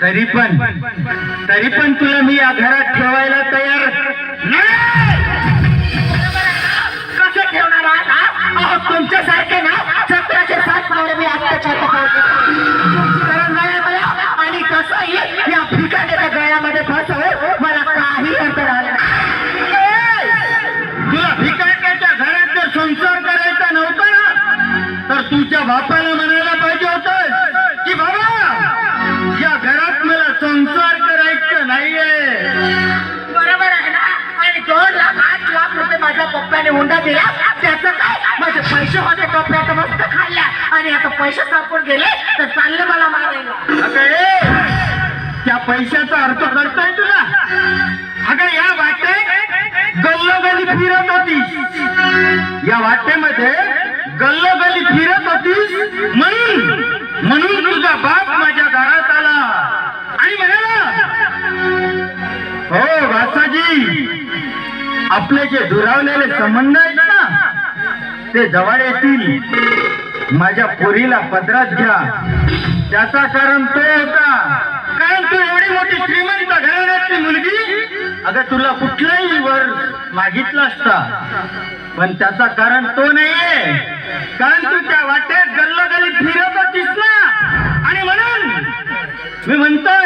तरी पण तरी पण तुला मी या घरात ठेवायला तयार कसं ठेवणार आहात तुमच्यासारखे ना सतराशे सात नवरे मी आत्ताच्या आणि कसं या भिकाण्याच्या गळ्यामध्ये फसव मला काही अर्थ राहिला तुला भिकायच्या घरात जर संसार करायचा नव्हता ना तर तुझ्या बापाला घरात मला संसार करायचं नाहीये. बरोबर आहे ना? आणि दोन लाख आठ लाख रुपये माझ्या पप्पाने हुंडा दिला. त्याचं काय? माझे पैसे होते पप्प्याचं मस्त खाल्ल्या आणि आता पैसे संपून गेले तर चालले मला मारायला. अगं ए, त्या पैशाचा अर्थ कळतोय तुला? अगं या वाटेत गल्लोगली फिरत होती या वाटेमध्ये हो वासाजी. आपले जे दुरावलेले संबंध आहेत ना ते जवळ येतील. माझ्या पुरीला पदरात घ्या. त्याचा कारण तो होता. कारण तू एवढी मोठी श्रीमंत घराण्याची मुलगी? अगं तुला कुठलाही वर मागितला असता. पण त्याचा कारण तो नाहीये. कारण तू त्या वाटेत गल्लोगल्ली फिरत होतीस ना. आणि म्हणून मी म्हणतोय